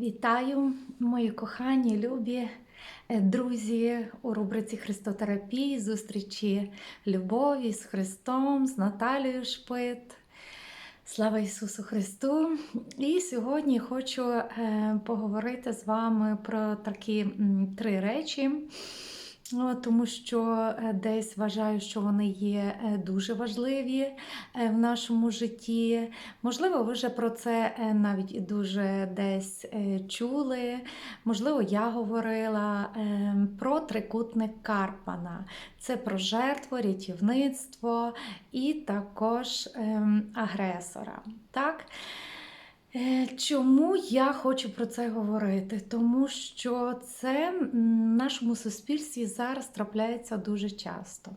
Вітаю, мої кохані, любі е, друзі у рубриці Христотерапії, зустрічі любові з Христом, з Наталією Шпит. Слава Ісусу Христу! І сьогодні хочу е, поговорити з вами про такі три речі. О, Тому що е, десь вважаю, що вони є е, дуже важливі е, в нашому житті. Можливо, ви вже про це навіть дуже десь чули. Можливо, я говорила е, про трикутник Карпана. Це про жертву, рятівництво і також ем, агресора. Так? Е, Чому я хочу про це говорити? Тому що це в нашому суспільстві зараз трапляється дуже часто.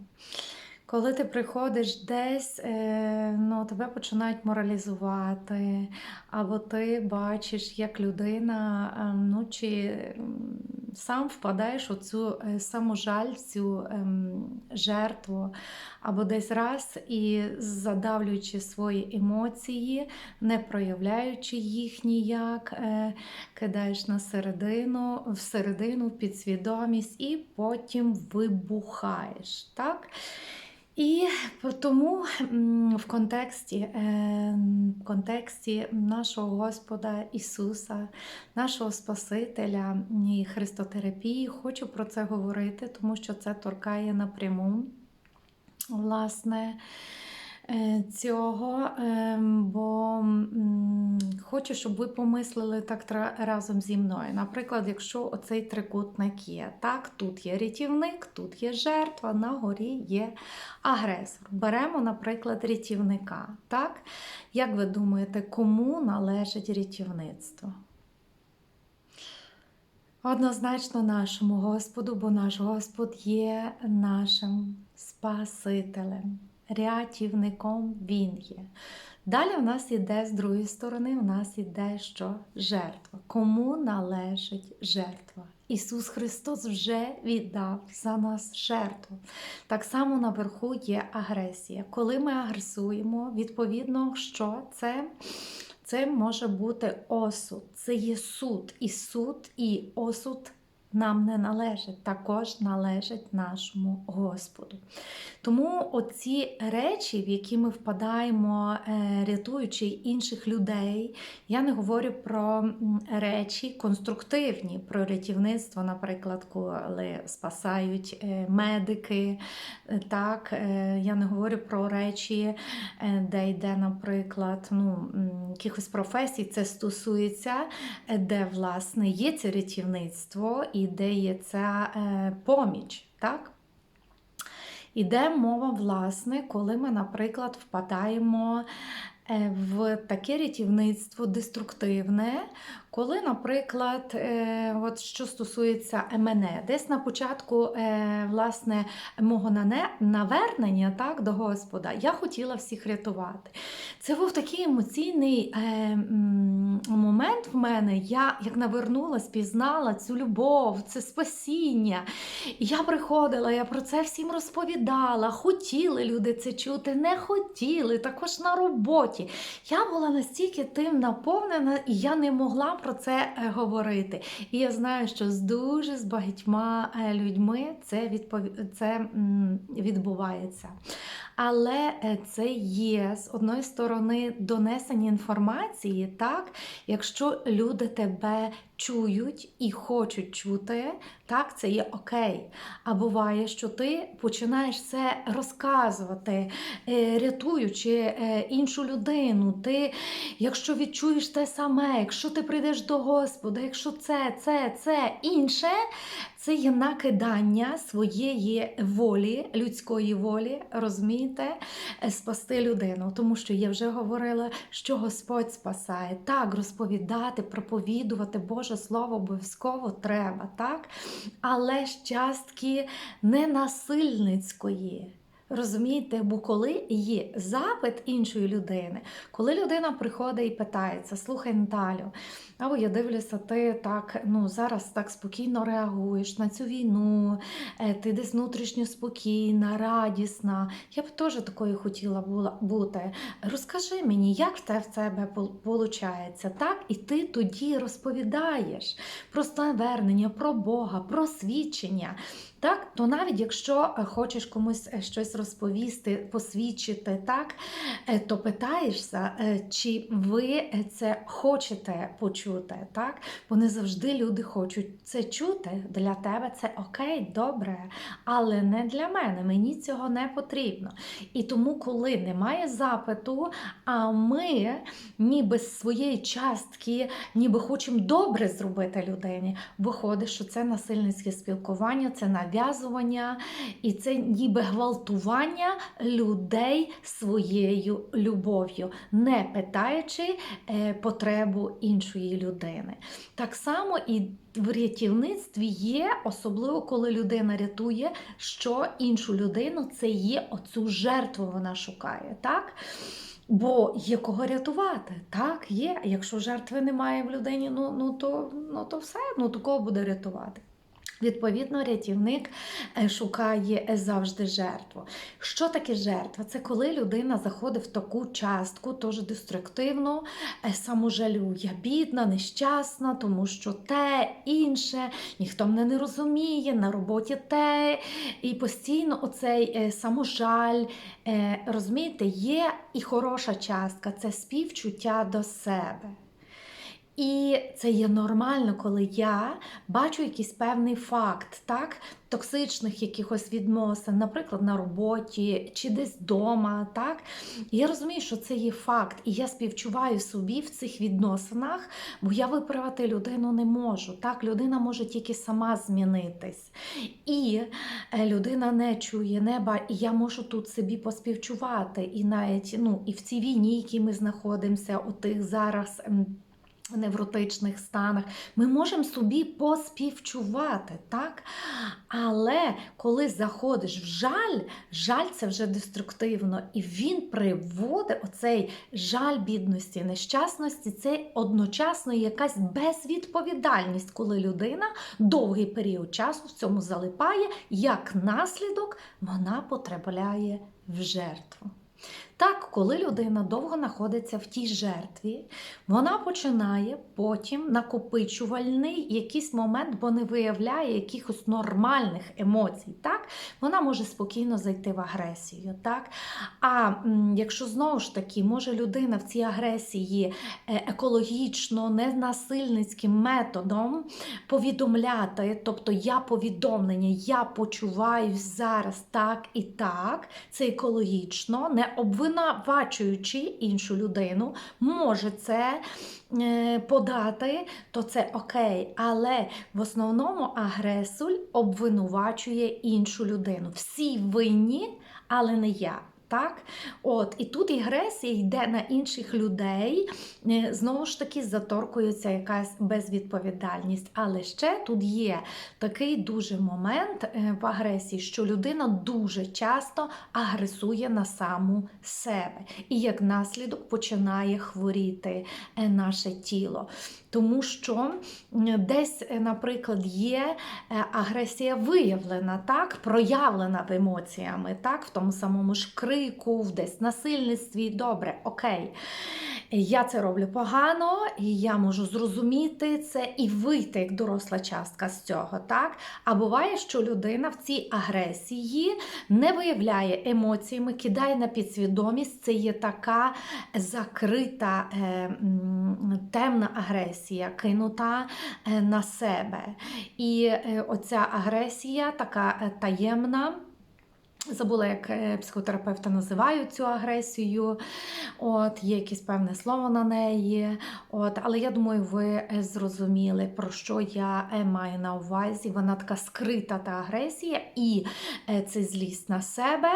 Коли ти приходиш десь, е, ну, тебе починають моралізувати, або ти бачиш, як людина, е, ну, чи сам впадаєш у цю е, саможаль, цю ем, жертву, або десь раз і задавлюючи свої емоції, не проявляючи їх ніяк, е, кидаєш на середину, всередину, в підсвідомість, і потім вибухаєш. Так? І тому в контексті, е, в контексті нашого Господа Ісуса, нашого Спасителя і Христотерапії хочу про це говорити, тому що це торкає напряму власне цього, ем, бо хочу, щоб ви помислили так разом зі мною. Наприклад, якщо оцей трикутник є, так, тут є рятівник, тут є жертва, на горі є агресор. Беремо, наприклад, рятівника. Так? Як ви думаєте, кому належить рятівництво? Однозначно нашому Господу, бо наш Господь є нашим Спасителем, рятівником Він є. Далі в нас іде з другої сторони, у нас іде що жертва. Кому належить жертва? Ісус Христос вже віддав за нас жертву. Так само наверху є агресія. Коли ми агресуємо, відповідно, що це? Це може бути осуд, це є суд. І суд, і осуд нам не належить, також належить нашому Господу. Тому оці речі, в які ми впадаємо, е, рятуючи інших людей, я не говорю про речі конструктивні, про рятівництво, наприклад, коли спасають е, медики. е, Так, я не говорю про речі, де йде, наприклад, ну, якихось професій, це стосується, де власне є це рятівництво і де є ця е, поміч. Так? Іде мова, власне, коли ми, наприклад, впадаємо е, в таке рятівництво деструктивне, коли, наприклад, е, от що стосується мене, десь на початку е, власне, мого навернення так, до Господа, я хотіла всіх рятувати. Це був такий емоційний е, момент в мене. Я як навернулась, пізнала цю любов, це спасіння. Я приходила, я про це всім розповідала. Хотіли люди це чути, не хотіли, також на роботі. Я була настільки тим наповнена, і я не могла про це е, говорити. І я знаю, що з дуже з багатьма е, людьми це, відпов... це відбувається. Але е, це є з одної сторони донесення інформації, так, якщо люди тебе чують і хочуть чути, так, це є окей. А буває, що ти починаєш це розказувати, е, рятуючи е, іншу людину. Ти, якщо відчуєш те саме, якщо ти прийдеш до Господа, якщо це, це, це інше, це є накидання своєї волі, людської волі, розумієте, е, спасти людину. Тому що я вже говорила, що Господь спасає. Так, розповідати, проповідувати Боже Слово обов'язково треба, так? Але ж частки ненасильницької. Розумієте, бо коли є запит іншої людини, коли людина приходить і питається: слухай, Наталю, Або я дивлюся, ти так ну зараз так спокійно реагуєш на цю війну, е, ти десь внутрішньо спокійна, радісна. Я б теж такою хотіла була бути. Розкажи мені, як це в тебе виходить, так? І ти тоді розповідаєш про навернення, про Бога, про свідчення. Так, то навіть якщо е, хочеш комусь е, щось розповісти, посвідчити, так, е, то питаєшся, чи ви це хочете почути, так? Бо не завжди люди хочуть це чути. Для тебе це окей, добре, але не для мене. Мені цього не потрібно. І тому, коли немає запиту, а ми ніби з своєї частки, ніби хочемо добре зробити людині, виходить, що це насильницьке спілкування, це нав'язування і це ніби гвалтування людей своєю любов'ю, не питаючи е, потребу іншої людини. Так само і в рятівництві є, особливо коли людина рятує, що іншу людину це є оцю жертву, вона шукає. так? Бо є кого рятувати, так, є. Якщо жертви немає в людині, ну ну, то ну, то все, ну то кого буде рятувати. Відповідно, рятівник е, шукає завжди жертву. Що таке жертва? Це коли людина заходить в таку частку, теж деструктивну, е, саможалю. Я бідна, нещасна, тому що те, інше, ніхто мене не розуміє, на роботі те. І постійно оцей е, саможаль. Розумієте, є і хороша частка це співчуття до себе. І це є нормально, коли я бачу якийсь певний факт, так, токсичних якихось відносин, наприклад, на роботі чи десь вдома. Так? Я розумію, що це є факт, і я співчуваю собі в цих відносинах, бо я виправити людину не можу. Так? Людина може тільки сама змінитись. І е, людина не чує неба, і я можу тут собі поспівчувати. І навіть ну, і в цій війні, в якій ми знаходимося, у тих зараз невротичних станах, ми можемо собі поспівчувати, так? Але коли заходиш в жаль, жаль це вже деструктивно, і він приводить оцей жаль бідності, нещасності, це одночасно якась безвідповідальність, коли людина довгий період часу в цьому залипає, як наслідок вона потрапляє в жертву. Так, коли людина довго знаходиться в тій жертві, вона починає потім накопичувальний якийсь момент, бо не виявляє якихось нормальних емоцій. Так? Вона може спокійно зайти в агресію. Так? А якщо знову ж таки може людина в цій агресії е, екологічно, ненасильницьким методом повідомляти, тобто я повідомлення, я почуваюсь зараз так і так, це екологічно, не обвинувачує звинувачуючи іншу людину, може це е, подати, то це окей. Але в основному агресор обвинувачує іншу людину. Всі винні, але не я. Так? От, І тут агресія йде на інших людей, е, знову ж таки, заторкується якась безвідповідальність. Але ще тут є такий дуже момент е, в агресії, що людина дуже часто агресує на саму себе. І як наслідок починає хворіти е, наше тіло. Тому що десь, наприклад, є агресія виявлена, так, проявлена в емоціями, так, в тому самому ж крику, крику, десь насильництві. Добре, окей. Я це роблю погано, і я можу зрозуміти це і вийти як доросла частка з цього. так? А буває, що людина в цій агресії не виявляє емоціями, кидає на підсвідомість. Це є така закрита е, темна агресія, кинута е, на себе. І е, оця агресія така е, таємна. Забула, як е, психотерапевти називають цю агресію, От, є якесь певне слово на неї. От, Але я думаю, ви е, зрозуміли, про що я е, маю на увазі. Вона така скрита та агресія, і це злість на себе.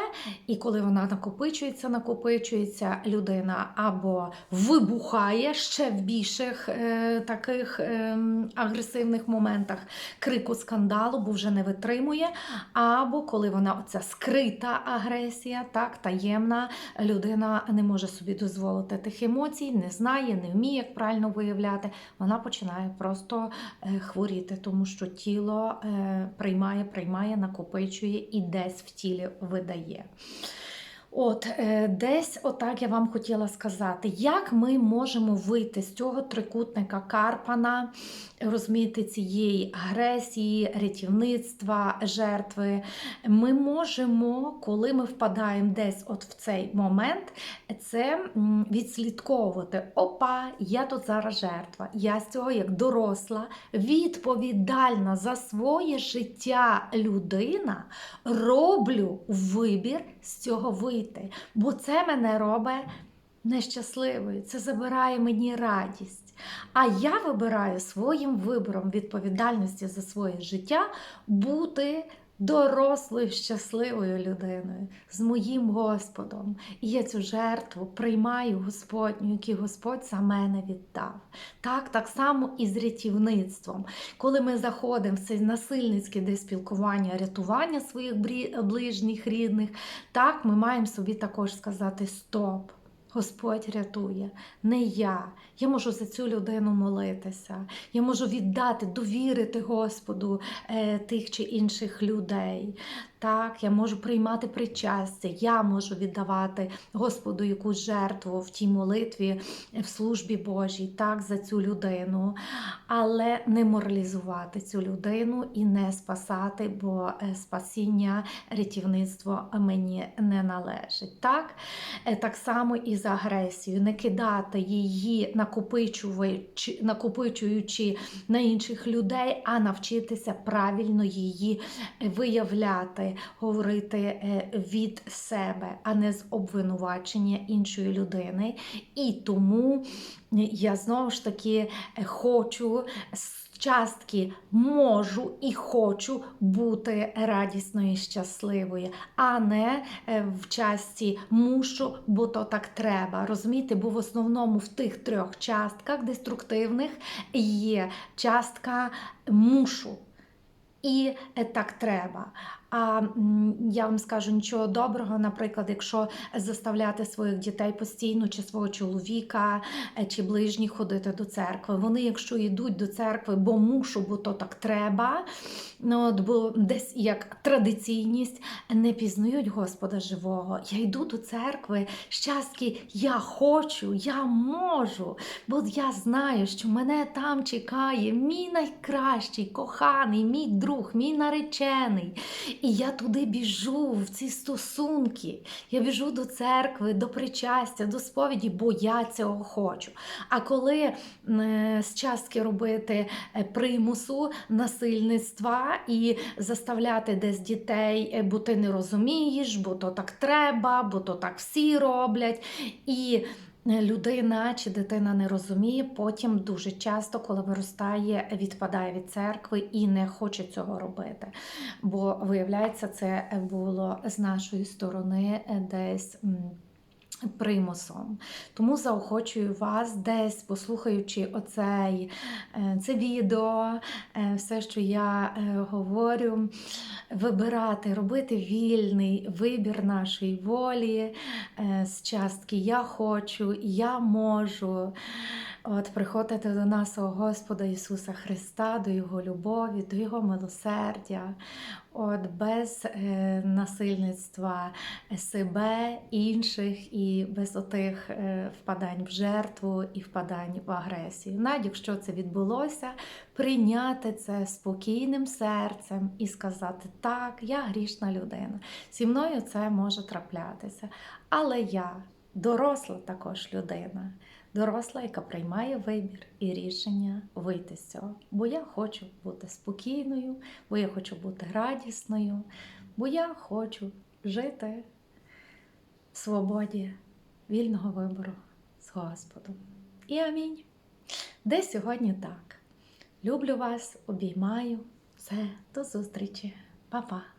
І коли вона накопичується, накопичується, людина або вибухає ще в більших е, таких е, агресивних моментах крику скандалу, бо вже не витримує, або коли вона оця скрита скрита агресія, так, таємна. Людина не може собі дозволити тих емоцій, не знає, не вміє, як правильно виявляти. Вона починає просто е, хворіти, тому що тіло е, приймає, приймає, накопичує і десь в тілі видає. От, е, десь отак я вам хотіла сказати, як ми можемо вийти з цього трикутника Карпана, розумієте, цієї агресії, рятівництва, жертви. Ми можемо, коли ми впадаємо десь от в цей момент, це відслідковувати. Опа, я тут зараз жертва. Я з цього як доросла, відповідальна за своє життя людина, роблю вибір з цього вийти. Бо це мене робить нещасливою, це забирає мені радість. А я вибираю своїм вибором відповідальності за своє життя бути дорослою, щасливою людиною з моїм Господом. І я цю жертву приймаю Господню, яку Господь за мене віддав. Так, так само і з рятівництвом. Коли ми заходимо в це насильницьке де спілкування, рятування своїх ближніх, рідних, так ми маємо собі також сказати Стоп! Господь рятує, не я. Я можу за цю людину молитися. Я можу віддати, довірити Господу е, тих чи інших людей. Так, я можу приймати причастя, я можу віддавати Господу якусь жертву в тій молитві, в службі Божій, так, за цю людину, але не моралізувати цю людину і не спасати, бо е, спасіння, рятівництво мені не належить. Так, Е, так само і з агресією, не кидати її, накопичуючи, накопичуючи на інших людей, а навчитися правильно її виявляти, говорити е, від себе, а не з обвинувачення іншої людини. І тому я знову ж таки е, хочу з частки можу і хочу бути радісною і щасливою, а не е, в частці мушу, бо то так треба. Розумієте, бо в основному в тих трьох частках деструктивних є частка мушу. І так треба. А я вам скажу нічого доброго, наприклад, якщо заставляти своїх дітей постійно, чи свого чоловіка, е, чи ближніх ходити до церкви. Вони, якщо йдуть до церкви, бо мушу, бо то так треба, ну, от, бо десь як традиційність, не пізнають Господа живого. Я йду до церкви, щастки, я хочу, я можу, бо я знаю, що мене там чекає мій найкращий, коханий, мій друг, мій наречений. І я туди біжу, в ці стосунки. Я біжу до церкви, до причастя, до сповіді, бо я цього хочу. А коли е, з частки робити е, примусу, насильництва і заставляти десь дітей, е, бо ти не розумієш, бо то так треба, бо то так всі роблять. І людина чи дитина не розуміє, потім дуже часто, коли виростає, відпадає від церкви і не хоче цього робити. Бо, виявляється, це було з нашої сторони десь. Примусом. Тому заохочую вас десь, послухаючи оцей, е, це відео, е, все, що я е, говорю, вибирати, робити вільний вибір нашої волі з частки Я хочу, я можу. От приходити до нашого Господа Ісуса Христа, до Його любові, до Його милосердя, от без е, насильництва себе, інших і без отих е, впадань в жертву і впадань в агресію. Навіть якщо це відбулося, прийняти це спокійним серцем і сказати: так, я грішна людина. Зі мною це може траплятися. Але я доросла також людина. Доросла, яка приймає вибір і рішення вийти з цього. Бо я хочу бути спокійною, бо я хочу бути радісною, бо я хочу жити в свободі вільного вибору з Господом. І амінь. Де сьогодні так. Люблю вас, обіймаю. Все, до зустрічі, Па-па.